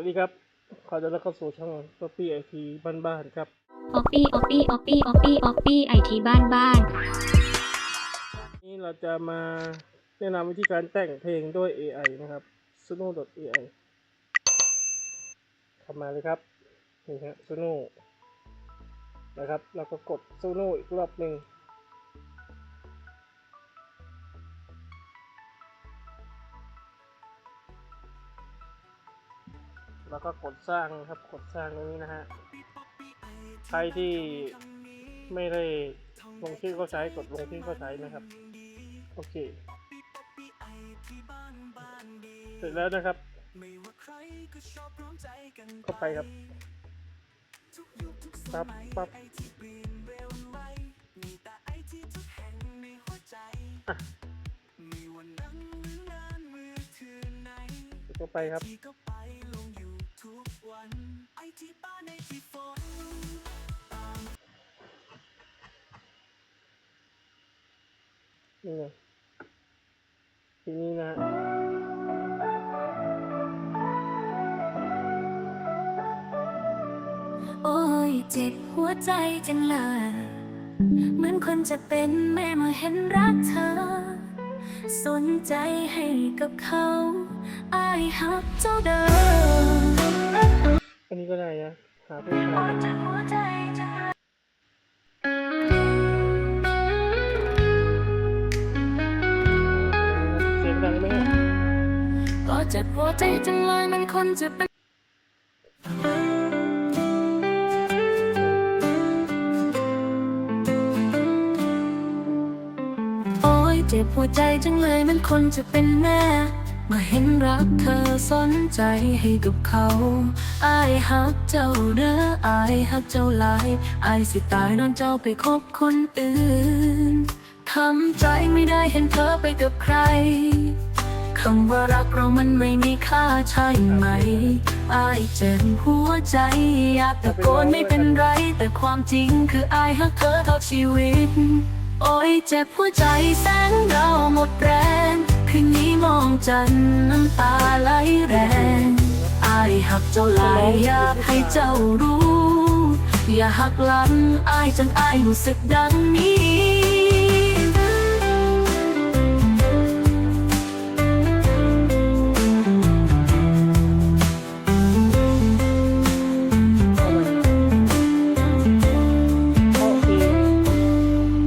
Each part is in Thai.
วัสดีครับ ขอต้อนรับเข้าสู่ช่องป๊อปปี้ไอทีบ้านๆครับออปปี้ออปปี้ออปปี้ออปปี้ออปปี้ไอทีบ้านบ้านนี่เราจะมาแนะนำวิธีการแต่งเพลงด้วย AI นะครับ suno.ai เข้ามาเลยครับ นี่ฮะ suno นะครับ แล้วก็กด suno อีกรอบหนึ่ง แล้วก็กดสร้างครับ กดสร้างตรงนี้นะฮะ ใครที่ไม่ได้ลงชื่อก็ใช้กดลงชื่อก็ใช้นะครับ โอเค เสร็จแล้วนะครับเข้าไปครับปั๊บปั๊บอะเข้าไปครับ นี่ไงทีนี้นะฮะโอ้ยเจ็บหัวใจจังเลย เหมือนคนจะเป็นแม่เมื่อเห็นรักเธอ สนใจให้กับเขา อายฮักเจ้าเดิม อันนี้ก็ได้นะหาผู้ชายเจ็บหัวใจจังเลยเสียงดังไหมฮะก็เจ็บหัวใจจังเลยมันคนจะเป็นโอ้ยเจ็บหัวใจจังเลยมันคนจะเป็นแม่ มื่อเห็นรักเธอสนใจให้กับเขาอายฮักเจ้าเด้ออายฮักเจ้าหลายอายสิตายนอนเจ้าไปคบคนอื่นทำใจไม่ได้เห็นเธอไปกับใครคำว่ารักเรามันไม่มีค่าใช่ไหม อายเจ็บหัวใจ อยากตะโกนไม่เป็นไร แต่ความจริงคืออายฮักเธอเท่าชีวิต โอ้ยเจ็บหัวใจแสนเราหมดแรง องจันน้ำตาไหลแรงอายหักเจ้าหลายอยากให้เจ้ารู้ อย่าหักหลังอายจนอายรู้สึกดังนี้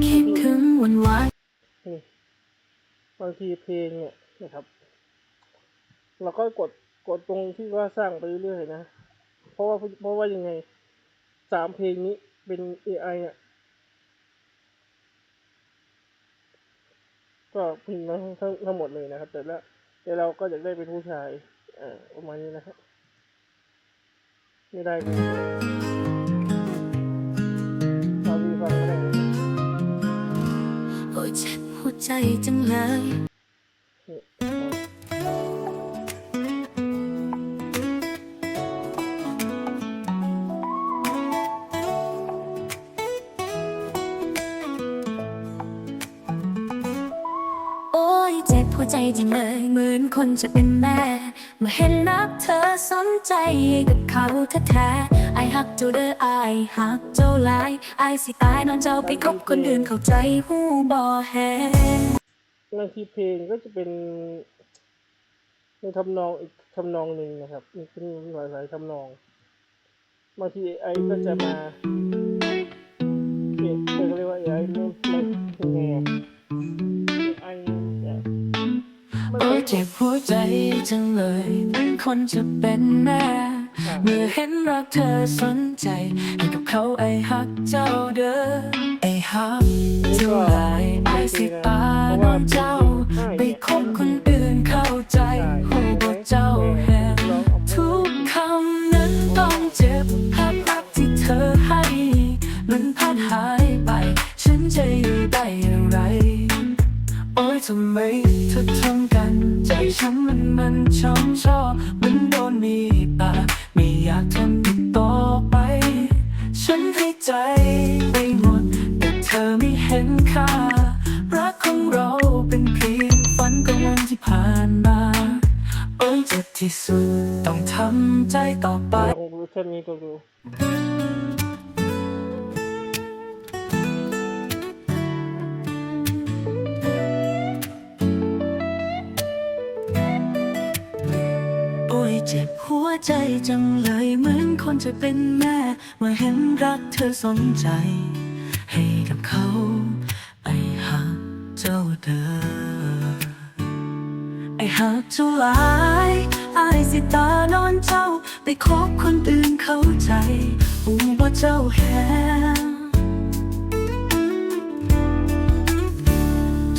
คิดถึงวันวานบางทีเพลงเนี่ย นะครับเราก็กดกดตรงที่ว่าสร้างไปเรื่อยๆนะ เพราะว่าเพราะว่ายังไงสามเพลงนี้เป็น AI อะก็พิมพ์มาทั้งทั้งหมดเลยนะครับ แต่ละแต่เราก็อยากได้เป็นผู้ชายอ่าประมาณนี้นะครับ ไม่ได้เลยเรามีฟังก็ได้นะโอ้ยเจ็บหัวใจจังเลย คนจะเป็นแม่ เมื่อเห็นรักเธอสนใจกับเขาแท้ๆไอฮักเจ้าเด้อไอฮักเจ้าหลายไอสิตายนอนเจ้าไปคบคนอื่นเข้าใจหูบ่แฮบางทีเพลงก็จะเป็นในทำนองอีกทำนองหนึ่งนะครับมีเป็นหลายหลายทำนองบางทีไอก็จะมาเนี่ยเขาเรียกว่าไอมัน เจ็บหัวใจจังเลยเหมือนคนจะเป็นแม่ เมื่อเห็นรักเธอสนใจ ให้กับเขาไอฮักเจ้าเด้อไอฮักจ้งหลายไอสิตานอนเจ้า ไปคบคนอื่น ต้องทำใจต่อไปลองเวอร์ชันนี้ดูดูโอ้ยเจ็บหัวใจจังเลยเหมือนคนจะเป็นแม่ เมื่อเห็นรักเธอสนใจ ให้กับเขาไอ้หักเจ้าเด้อไอ้หักเจ้าหลายไอ้สิตานอนเจ้า ไปคบคนอื่นเข้าใจอูบ่เจ้าแหง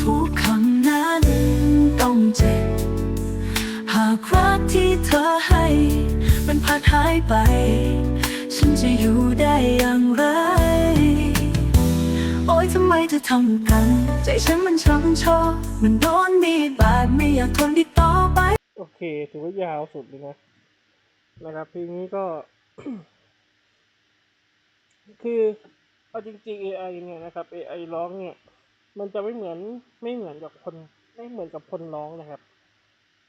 ทุกคำนั้นต้องเจ็บ หากรักที่เธอให้ มันพัดหายไป ฉันจะอยู่ได้อย่างไร โอ้ยทำไมเธอทำกัน ใจฉันมันช้ำชอ มันโดนมีดบาดไม่อยากทนอีกต่อไป โอเค ถือว่ายาวสุดเลยนะ นะครับเพลงนี้ก็ คือเอาจริงๆ AI เนี่ยนะครับ AI ร้องเนี่ย มันจะไม่เหมือนไม่เหมือนกับคน ไม่เหมือนกับคนร้องนะครับ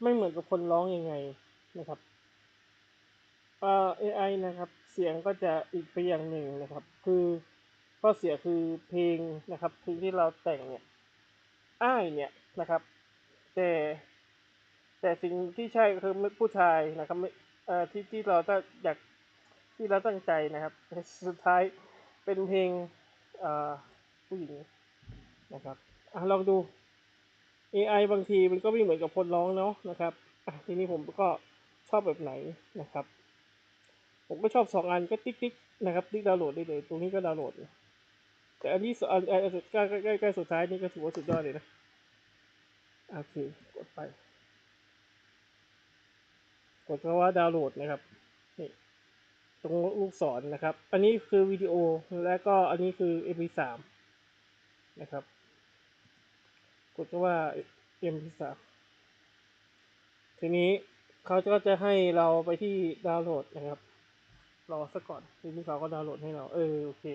ไม่เหมือนกับคนร้องยังไงนะครับเอ่อ AI นะครับ เสียงก็จะอีกไปอย่างหนึ่งนะครับ คือข้อเสียคือเพลงนะครับเพลงที่เราแต่งเนี่ยอ้ายเนี่ยนะครับ แต่ แต่สิ่งที่ใช่คือผู้ชายนะครับไม่ เอ่อที่ที่เราต้องอยากที่เราตั้งใจนะครับ สุดท้ายเป็นเพลงเอ่อผู้หญิงนะครับอะลองดู AI บางทีมันก็ไม่เหมือนกับคนร้องเนาะนะครับอะทีนี้ผมก็ชอบแบบไหนนะครับ ผมก็ชอบสองอันก็ติ๊กติ๊กนะครับติ๊กดาวน์โหลดได้เลยตรงนี้ก็ดาวน์โหลดแต่อันนี้อันใกล้ใกล้สุดท้ายนี่ก็ถือว่าสุดยอดเลยนะโอเคกดไป กดคำว่าดาวน์โหลดนะครับนี่ตรงลูกศรนะครับ อันนี้คือวิดีโอและก็อันนี้คือ MP3 นะครับ กดคำว่า MP3 ทีนี้เขาก็จะให้เราไปที่ดาวน์โหลดนะครับ รอสักก่อนทีนี้เขาก็ดาวน์โหลดให้เรา เออโอเค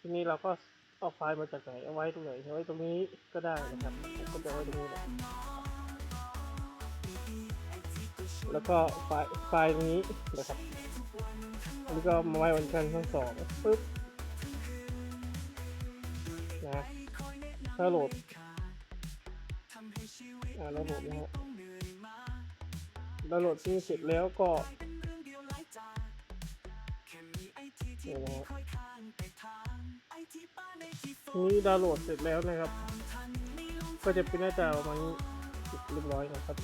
ทีนี้เราก็เอาไฟล์มาจากไหนเอาไว้ตรงไหนเอาไว้ตรงนี้ก็ได้นะครับผมก็จะเอาไว้ตรงนี้แหละ แล้วก็ไฟล์ไฟล์ตรงนี้นะครับอันนี้ก็มาไว้วันจันทร์ทั้งสองปึ๊บนะถ้าโหลดอ่าเราโหลดนะฮะเราโหลดที่เสร็จแล้วก็นี่นะฮะทีนี้ดาวน์โหลดเสร็จแล้วนะครับ ก็จะเป็นหน้าตาประมาณนี้เรียบร้อยนะครับ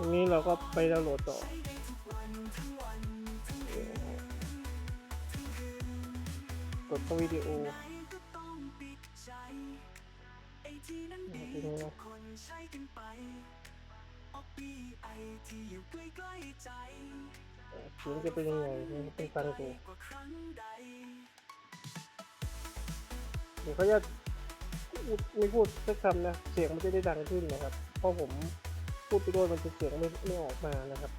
ทีนี้เราก็ไปดาวน์โหลดต่อกดเข้าวิดีโอเสียงจะเป็นยังไงเป็นฟังดูเดี๋ยวเขาจะไม่พูดสักคำนะ เสียงมันจะได้ดังขึ้นนะครับ เพราะผม พูดไปด้วยมันจะเสียงไม่ไม่ออกมานะครับ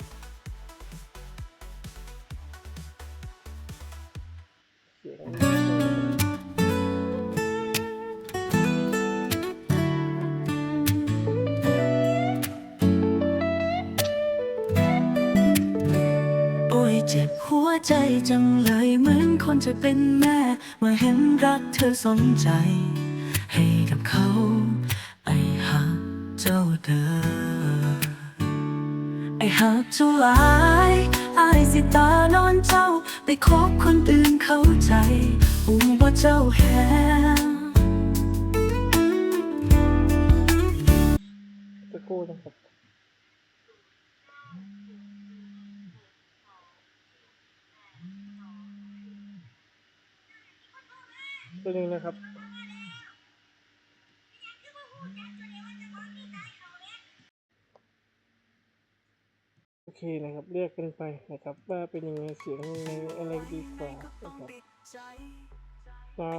เสียงโอ้ยเจ็บหัวใจจังเลยเหมือนคนจะเป็นแม่ เมื่อเห็นรักเธอสนใจ ให้กับเขา ไอหักเจ้าเด้อ ไอ้หักเจ้าหลายไอ้สิตานอนเจ้า ไปคบคนอื่นเข้าใจอูบ่าเจ้าแหงตะโก้นะครับตัวนี้นะครับ เคนะครับเรียกกันไปนะครับ ว่าเป็นยังไงเสียงยังไงอะไรดีกว่านะครับอ่า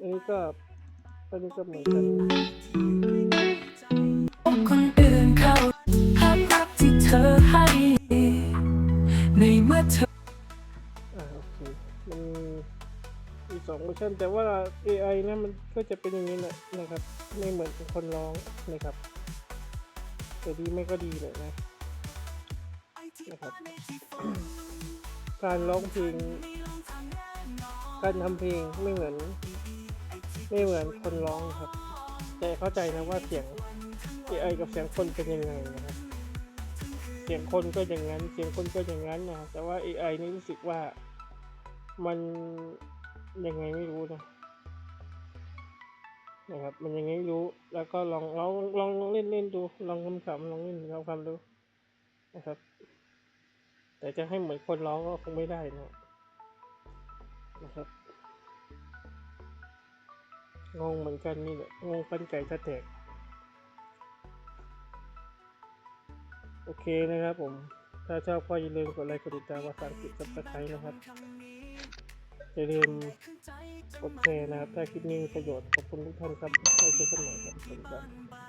อันนี้ก็อันนี้ก็เหมือนกันคนอื่นเขาภาพรักที่เธอให้ ในเมื่อเธออ่าโอเคมันมีสองเวอร์ชันแต่ว่า AI นะมันก็จะเป็นอย่างนี้แหละนะครับ ไม่เหมือนคนร้องนะครับ แต่ดีไม่ก็ดีเลยนะนะครับการร้องเพลง การทำเพลงไม่เหมือน ไม่เหมือนคนร้องครับ แต่เข้าใจนะว่าเสียง AI กับเสียงคนเป็นยังไงนะครับ เสียงคนก็อย่างนั้น เสียงคนก็อย่างนั้นนะแต่ว่า AI นี่รู้สึกว่ามันยังไงไม่รู้นะ นะครับ มันยังไงรู้ แล้วก็ลองลองลองลองเล่นเล่นดู ลองคำขำลองเล่นลองความดูนะครับ แต่จะให้เหมือนคนร้องก็คงไม่ได้นะนะครับงงเหมือนกันนี่แหละงงปันไก่จะแตกโอเคนะครับผม ถ้าชอบก็อย่าลืมกดไลค์กดติดตามภาษาอังกฤษกับตะไคร้นะครับ อย่าลืมกดแชร์นะครับ ถ้าคลิปนี้มีประโยชน์ ขอบคุณทุกท่านครับไว้เจอกันใหม่ครับสวัสดีครับ